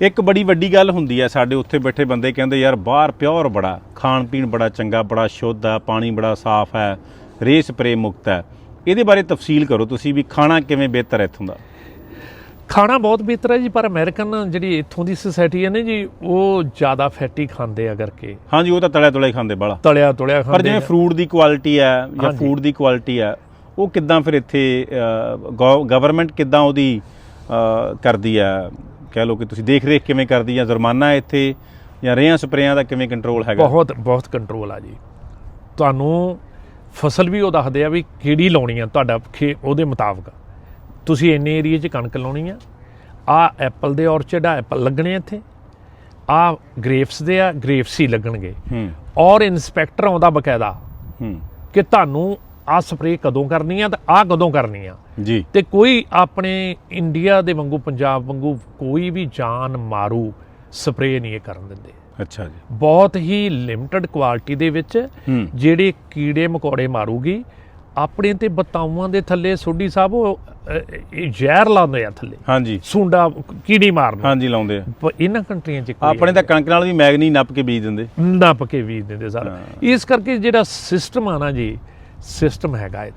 ਇੱਕ ਬੜੀ ਵੱਡੀ ਗੱਲ ਹੁੰਦੀ ਹੈ ਸਾਡੇ ਉੱਥੇ ਬੈਠੇ ਬੰਦੇ ਕਹਿੰਦੇ ਯਾਰ ਬਾਹਰ ਪਿਓਰ ਬੜਾ ਖਾਣ ਪੀਣ ਬੜਾ ਚੰਗਾ ਬੜਾ ਸ਼ੁੱਧ ਹੈ ਪਾਣੀ ਬੜਾ ਸਾਫ਼ ਹੈ ਰੇ ਸਪਰੇ ਮੁਕਤ ਹੈ ਇਹਦੇ ਬਾਰੇ ਤਫਸੀਲ ਕਰੋ ਤੁਸੀਂ ਵੀ ਖਾਣਾ ਕਿਵੇਂ ਬਿਹਤਰ ਹੈ ਇੱਥੋਂ ਦਾ। ਖਾਣਾ ਬਹੁਤ ਬਿਹਤਰ ਹੈ ਜੀ ਪਰ ਅਮਰੀਕਨ ਜਿਹੜੀ ਇੱਥੋਂ ਦੀ ਸੋਸਾਇਟੀ ਹੈ ਨੇ ਜੀ ਉਹ ਜ਼ਿਆਦਾ ਫੈਟੀ ਖਾਂਦੇ ਆ ਕਰਕੇ। ਹਾਂਜੀ ਉਹ ਤਾਂ ਤਲਿਆ ਤੁਲਿਆ ਹੀ ਖਾਂਦੇ ਬਾਲਾ ਤਲਿਆ ਤੁਲਿਆ ਪਰ ਖਾਂਦੇ ਜਿਵੇਂ ਆ। ਫਰੂਟ ਦੀ ਕੁਆਲਿਟੀ ਹੈ ਜਾਂ। ਫੂਡ ਦੀ ਕੁਆਲਿਟੀ ਹੈ ਉਹ ਕਿੱਦਾਂ ਫਿਰ ਇੱਥੇ ਗਵਰਨਮੈਂਟ ਕਿੱਦਾਂ ਉਹਦੀ ਕਰਦੀ ਹੈ ਕਹਿ ਲਓ ਕਿ ਤੁਸੀਂ ਦੇਖ ਰੇਖ ਕਿਵੇਂ ਕਰਦੀ ਜਾਂ ਜੁਰਮਾਨਾ ਇੱਥੇ ਜਾਂ ਰੇਹਾਂ ਸਪਰੇਆਂ ਦਾ ਕਿਵੇਂ ਕੰਟਰੋਲ ਹੈਗਾ? ਬਹੁਤ ਬਹੁਤ ਕੰਟਰੋਲ ਆ ਜੀ। ਤੁਹਾਨੂੰ ਫਸਲ ਵੀ ਉਹ ਦੱਸਦੇ ਆ ਵੀ ਕਿਹੜੀ ਲਾਉਣੀ ਆ ਤੁਹਾਡਾ ਖੇ- ਉਹਦੇ ਮੁਤਾਬਕ। ਤੁਸੀਂ ਇੰਨੇ ਏਰੀਏ 'ਚ ਕਣਕ ਲਾਉਣੀ ਆ। ਆ ਐਪਲ ਦੇ ਔਰਚਰਡ ਆ ਐਪਲ ਲੱਗਣੇ ਇੱਥੇ। ਆ ਗ੍ਰੇਪਸ ਦੇ ਆ ਗ੍ਰੇਪਸ ਹੀ ਲੱਗਣਗੇ। ਹੂੰ। ਔਰ ਇਨਸਪੈਕਟਰ ਆਉਂਦਾ ਬਕਾਇਦਾ ਹੂੰ। ਕਿ ਤੁਹਾਨੂੰ ਆ ਸਪਰੇਅ ਕਦੋਂ ਕਰਨੀ ਆ ਤੇ ਆ ਕਦੋਂ ਕਰਨੀ ਆ? ਜੀ। ਤੇ ਕੋਈ ਆਪਣੇ ਇੰਡੀਆ ਦੇ ਵਾਂਗੂ ਪੰਜਾਬ ਵਾਂਗੂ ਕੋਈ ਵੀ ਜਾਨ ਮਾਰੂ ਸਪਰੇਅ ਨਹੀਂ ਇਹ ਕਰਨ ਦਿੰਦੇ। ਅੱਛਾ ਜੀ। ਬਹੁਤ ਹੀ ਲਿਮਟਿਡ ਕੁਆਲਿਟੀ ਦੇ ਵਿੱਚ ਜਿਹੜੇ ਕੀੜੇ ਮਕੌੜੇ ਮਾਰੂਗੀ ਆਪਣੇ ਤੇ ਬਤਾਊਆਂ ਦੇ ਥੱਲੇ ਸੋਢੀ ਸਾਹਿਬ ਉਹ ਇਹ ਜ਼ਹਿਰ ਲਾਉਂਦੇ ਆ ਥੱਲੇ। ਹਾਂਜੀ। ਸੁੰਡਾ ਕੀੜੀ ਮਾਰਨ। ਹਾਂਜੀ ਲਾਉਂਦੇ ਆ। ਇਹਨਾਂ ਕੰਟਰੀਆਂ 'ਚ ਆਪਣੇ ਤਾਂ ਕਣਕ ਨਾਲ ਵੀ ਮੈਗਨੀ ਨੱਪ ਕੇ ਬੀਜ ਦਿੰਦੇ। ਨੱਪ ਕੇ ਵੀ ਦਿੰਦੇ ਸਰ। ਇਸ ਕਰਕੇ ਜਿਹੜਾ ਸਿਸਟਮ ਆ ਨਾ ਜੀ ਸਿਸਟਮ ਹੈਗਾ ਇੱਥੇ।